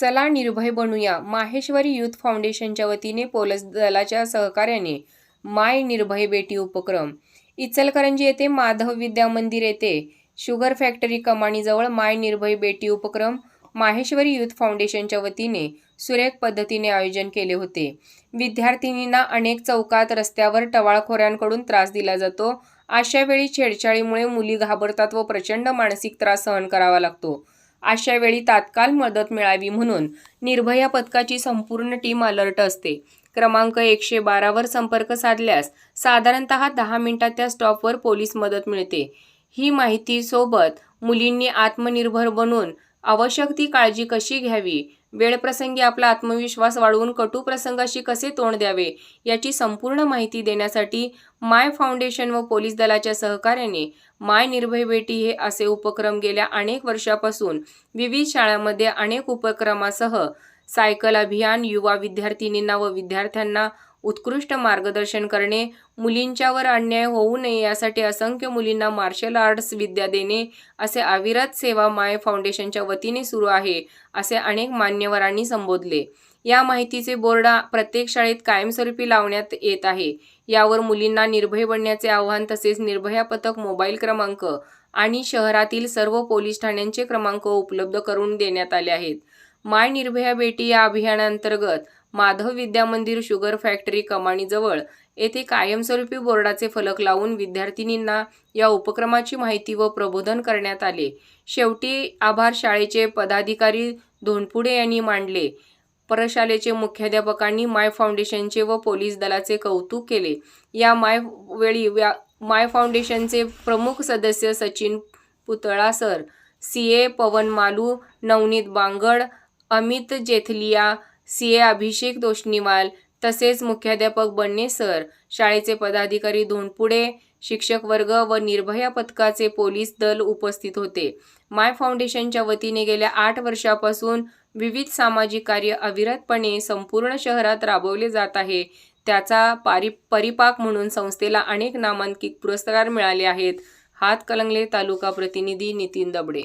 चला निर्भय बनूया. माहेश्वरी युथ फाउंडेशनच्या वतीने पोलीस दलाच्या सहकार्याने माय निर्भय बेटी उपक्रम. इचलकरंजी येथे माधव विद्या मंदिर येथे शुगर फॅक्टरी कमानीजवळ माय निर्भय बेटी उपक्रम माहेश्वरी युथ फाउंडेशनच्या वतीने सुरेख पद्धतीने आयोजन केले होते. विद्यार्थिनींना अनेक चौकात रस्त्यावर टवाळखोऱ्यांकडून त्रास दिला जातो. अशावेळी छेडछाडीमुळे मुली घाबरतात व प्रचंड मानसिक त्रास सहन करावा लागतो. अशा वेळी तात्काळ मदत मिळावी म्हणून निर्भया पथकाची संपूर्ण टीम अलर्ट असते. क्रमांक एकशे बारावर संपर्क साधल्यास साधारणतः दहा मिनिटात त्या स्टॉपवर पोलीस मदत मिळते. ही माहिती सोबत मुलींनी आत्मनिर्भर बनून आवश्यक ती काळजी कशी घ्यावी? वेळप्रसंगी आपला आत्मविश्वास वाढवून कटू प्रसंगाशी कसे तोंड द्यावे याची संपूर्ण माहिती देण्यासाठी माय फाउंडेशन व पोलीस दलाच्या सहकार्याने माय निर्भय बेटी हे असे उपक्रम गेल्या अनेक वर्षापासून विविध शाळांमध्ये अनेक उपक्रमासह सायकल अभियान युवा विद्यार्थिनींना व विद्यार्थ्यांना उत्कृष्ट मार्गदर्शन करणे मुलींच्यावर अन्याय होऊ नये यासाठी असंख्य मुलींना मार्शल आर्ट्स विद्या देणे असे अविरत सेवा माय फाउंडेशनच्या वतीने सुरू आहे असे अनेक मान्यवरांनी संबोधले. या माहितीचे बोर्ड प्रत्येक शाळेत कायमस्वरूपी लावण्यात येत आहे. यावर मुलींना निर्भय बनण्याचे आव्हान तसेच निर्भया पथक मोबाईल क्रमांक आणि शहरातील सर्व पोलीस ठाण्यांचे क्रमांक उपलब्ध करून देण्यात आले आहेत. माय निर्भया बेटी या अभियानांतर्गत माधव विद्या मंदिर शुगर फॅक्टरी कमानीजवळ येथे कायमस्वरूपी बोर्डाचे फलक लावून विद्यार्थिनींना या उपक्रमाची माहिती व प्रबोधन करण्यात आले. शेवटी आभार शाळेचे पदाधिकारी धोंडपुडे यांनी मांडले. परशालेचे मुख्याध्यापकांनी माय फाउंडेशनचे व पोलीस दलाचे कौतुक केले. या माय वेळी व्या माय फाउंडेशनचे प्रमुख सदस्य Sachin Putla sir C A Pawan Malu Navneet Bangad Amit Jethliya C. A. Abhishek Doshniwal तसेच मुख्याध्यापक बन्ने सर शाळेचे पदाधिकारी धोंडपुडे शिक्षक वर्ग व निर्भया पथकाचे पोलीस दल उपस्थित होते. माय फाउंडेशनच्या वतीने गेल्या आठ वर्षापासून विविध सामाजिक कार्य अविरतपणे संपूर्ण शहरात राबवले जात आहे. त्याचा पारि परिपाक म्हणून संस्थेला अनेक नामांकित पुरस्कार मिळाले आहेत. हातकलंगले तालुका प्रतिनिधी नितीन दबडे